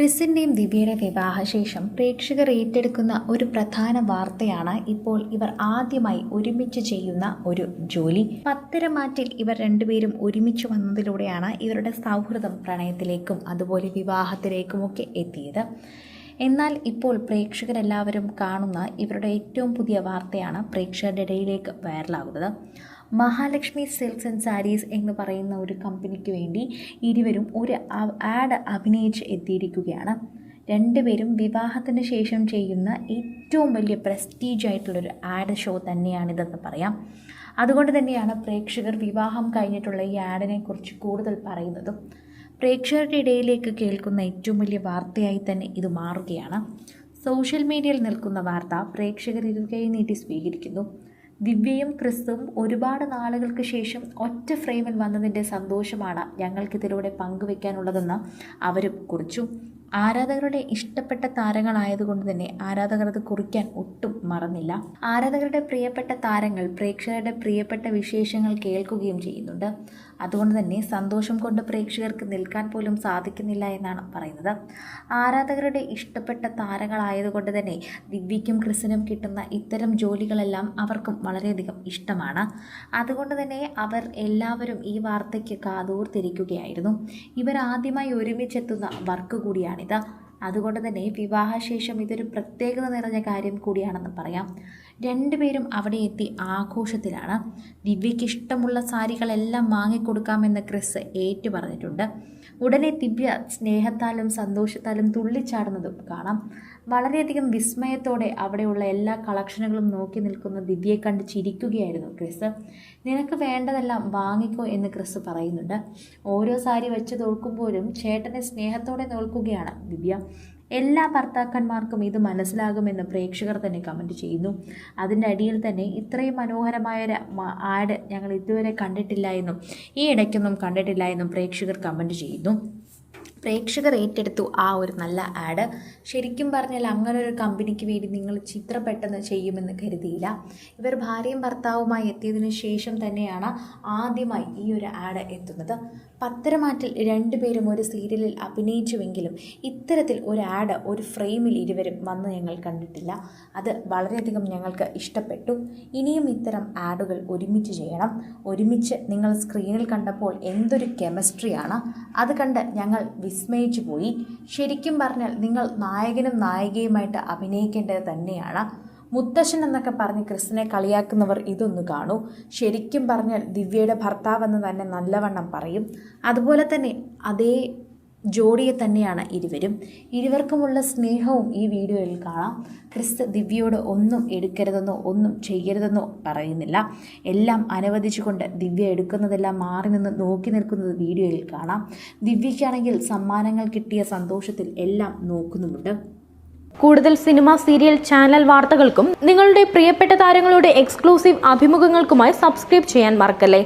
ക്രിസിന്റെയും ദിവ്യയുടെ വിവാഹശേഷം പ്രേക്ഷകർ ഏറ്റെടുക്കുന്ന ഒരു പ്രധാന വാർത്തയാണ് ഇപ്പോൾ ഇവർ ആദ്യമായി ഒരുമിച്ച് ചെയ്യുന്ന ഒരു ജോലി. പത്തരമാറ്റിൽ ഇവർ രണ്ടുപേരും ഒരുമിച്ച് വന്നതിലൂടെയാണ് ഇവരുടെ സൗഹൃദം പ്രണയത്തിലേക്കും അതുപോലെ വിവാഹത്തിലേക്കുമൊക്കെ എത്തിയത്. എന്നാൽ ഇപ്പോൾ പ്രേക്ഷകരെല്ലാവരും കാണുന്ന ഇവരുടെ ഏറ്റവും പുതിയ വാർത്തയാണ് പ്രേക്ഷകരുടെ ഇടയിലേക്ക് വൈറലാകുന്നത്. മഹാലക്ഷ്മി സിൽക്സ് ആൻഡ് സാരീസ് എന്ന് പറയുന്ന ഒരു കമ്പനിക്ക് വേണ്ടി ഇരുവരും ഒരു ആഡ് അഭിനയിച്ച് എത്തിയിരിക്കുകയാണ്. രണ്ടുപേരും വിവാഹത്തിന് ശേഷം ചെയ്യുന്ന ഏറ്റവും വലിയ പ്രസ്റ്റീജ് ആയിട്ടുള്ളൊരു ആഡ് ഷോ തന്നെയാണിതെന്ന് പറയാം. അതുകൊണ്ട് തന്നെയാണ് പ്രേക്ഷകർ വിവാഹം കഴിഞ്ഞിട്ടുള്ള ഈ ആഡിനെക്കുറിച്ച് കൂടുതൽ പറയുന്നതും. പ്രേക്ഷകരുടെ ഇടയിലേക്ക് കേൾക്കുന്ന ഏറ്റവും വലിയ വാർത്തയായി തന്നെ ഇത് മാറുകയാണ്. സോഷ്യൽ മീഡിയയിൽ നിൽക്കുന്ന വാർത്ത പ്രേക്ഷകർ ഇരുകൈ നീട്ടി സ്വീകരിക്കുന്നു. ദിവ്യയും ക്രിസ്തുവും ഒരുപാട് നാളുകൾക്ക് ശേഷം ഒറ്റ ഫ്രെയിമിൽ വന്നതിന്റെ സന്തോഷമാണ് ഞങ്ങൾക്കിതിലൂടെ പങ്കുവെക്കാനുള്ളതെന്ന് അവരും കുറിച്ചു. ആരാധകരുടെ ഇഷ്ടപ്പെട്ട താരങ്ങളായതുകൊണ്ട് തന്നെ ആരാധകർ അത് കുറിക്കാൻ ഒട്ടും മറന്നില്ല. ആരാധകരുടെ പ്രിയപ്പെട്ട താരങ്ങൾ പ്രേക്ഷകരുടെ പ്രിയപ്പെട്ട വിശേഷങ്ങൾ കേൾക്കുകയും ചെയ്യുന്നുണ്ട്. അതുകൊണ്ട് തന്നെ സന്തോഷം കൊണ്ട് പ്രേക്ഷകർക്ക് നിൽക്കാൻ പോലും സാധിക്കുന്നില്ല എന്നാണ് പറയുന്നത്. ആരാധകരുടെ ഇഷ്ടപ്പെട്ട താരങ്ങളായതുകൊണ്ട് തന്നെ ദിവ്യയ്ക്കും ക്രിസിനും കിട്ടുന്ന ഇത്തരം ജോലികളെല്ലാം അവർക്കും വളരെയധികം ഇഷ്ടമാണ്. അതുകൊണ്ട് തന്നെ അവർ എല്ലാവരും ഈ വാർത്തയ്ക്ക് കാതൂർത്തിരിക്കുകയായിരുന്നു ഇവർ ആദ്യമായി ഒരുമിച്ചെത്തുന്ന വർക്ക് കൂടിയാണിത് അതുകൊണ്ട് തന്നെ വിവാഹശേഷം ഇതൊരു പ്രത്യേകത നിറഞ്ഞ കാര്യം കൂടിയാണെന്ന് പറയാം. രണ്ടുപേരും അവിടെ എത്തി ആഘോഷത്തിലാണ്. ദിവ്യയ്ക്ക് ഇഷ്ടമുള്ള സാരികളെല്ലാം വാങ്ങിക്കൊടുക്കാമെന്ന് ക്രിസ് ഏറ്റു പറഞ്ഞിട്ടുണ്ട് ഉടനെ ദിവ്യ സ്നേഹത്താലും സന്തോഷത്താലും തുള്ളിച്ചാടുന്നതും കാണാം. വളരെയധികം വിസ്മയത്തോടെ അവിടെയുള്ള എല്ലാ കളക്ഷനുകളും നോക്കി നിൽക്കുന്ന ദിവ്യയെ കണ്ട് ചിരിക്കുകയായിരുന്നു ക്രിസ്. നിനക്ക് വേണ്ടതെല്ലാം വാങ്ങിക്കോ എന്ന് ക്രിസ് പറയുന്നുണ്ട്. ഓരോ സാരി വെച്ച് തോൽക്കുമ്പോഴും ചേട്ടനെ സ്നേഹത്തോടെ നോൽക്കുകയാണ് ദിവ്യ. എല്ലാ ഭർത്താക്കന്മാർക്കും ഇത് മനസ്സിലാകുമെന്ന് പ്രേക്ഷകർ തന്നെ കമന്റ് ചെയ്യുന്നു. അതിന്റെ അടിയിൽ തന്നെ ഇത്രയും മനോഹരമായ ഒരു ആഡ് ഞങ്ങൾ ഇതുവരെ കണ്ടിട്ടില്ല എന്നും ഈ ഇടയ്ക്കൊന്നും കണ്ടിട്ടില്ല എന്നും പ്രേക്ഷകർ കമന്റ് ചെയ്യുന്നു. പ്രേക്ഷകർ ഏറ്റെടുത്തു ആ ഒരു നല്ല ആഡ്. ശരിക്കും പറഞ്ഞാൽ അങ്ങനെ ഒരു കമ്പനിക്ക് വേണ്ടി നിങ്ങൾ ചിത്ര പെട്ടെന്ന് ചെയ്യുമെന്ന് കരുതിയില്ല. ഇവർ ഭാര്യയും ഭർത്താവുമായി എത്തിയതിനു ശേഷം തന്നെയാണ് ആദ്യമായി ഈ ഒരു ആഡ് എത്തുന്നത്. പത്തരമാറ്റിൽ രണ്ടുപേരും ഒരു സീരിയലിൽ അഭിനയിച്ചുവെങ്കിലും ഇത്തരത്തിൽ ഒരു ആഡ് ഒരു ഫ്രെയിമിൽ ഇരുവരും വന്ന് ഞങ്ങൾ കണ്ടിട്ടില്ല. അത് വളരെയധികം ഞങ്ങൾക്ക് ഇഷ്ടപ്പെട്ടു. ഇനിയും ഇത്തരം ആഡുകൾ ഒരുമിച്ച് ചെയ്യണം. ഒരുമിച്ച് നിങ്ങൾ സ്ക്രീനിൽ കണ്ടപ്പോൾ എന്തൊരു കെമിസ്ട്രിയാണ്. അത് കണ്ട് ഞങ്ങൾ വിസ്മയിച്ചു പോയി. ശരിക്കും പറഞ്ഞാൽ നിങ്ങൾ നായകനും നായികയുമായിട്ട് അഭിനയിക്കേണ്ടത് തന്നെയാണ്. മുത്തശ്ശൻ എന്നൊക്കെ പറഞ്ഞ് ക്രിസ്തനെ കളിയാക്കുന്നവർ ഇതൊന്ന് കാണൂ. ശരിക്കും പറഞ്ഞാൽ ദിവ്യയുടെ ഭർത്താവെന്ന് തന്നെ നല്ലവണ്ണം പറയും. അതുപോലെ തന്നെ അതേ ജോഡിയെ തന്നെയാണ് ഇരുവരും. ഇരുവർക്കുമുള്ള സ്നേഹവും ഈ വീഡിയോയിൽ കാണാം. ക്രിസ്തു ദിവ്യയോട് ഒന്നും എടുക്കരുതെന്നോ ഒന്നും ചെയ്യരുതെന്നോ പറയുന്നില്ല. എല്ലാം അനുവദിച്ചുകൊണ്ട് ദിവ്യ എടുക്കുന്നതെല്ലാം മാറി നിന്ന് നോക്കി നിൽക്കുന്നത് വീഡിയോയിൽ കാണാം. ദിവ്യയ്ക്കാണെങ്കിൽ സമ്മാനങ്ങൾ കിട്ടിയ സന്തോഷത്തിൽ എല്ലാം നോക്കുന്നുമുണ്ട്. കൂടുതൽ സിനിമ സീരിയൽ ചാനൽ വാർത്തകൾക്കും നിങ്ങളുടെ പ്രിയപ്പെട്ട താരങ്ങളുടെ എക്സ്ക്ലൂസീവ് അഭിമുഖങ്ങൾക്കുമായി സബ്സ്ക്രൈബ് ചെയ്യാൻ മറക്കല്ലേ?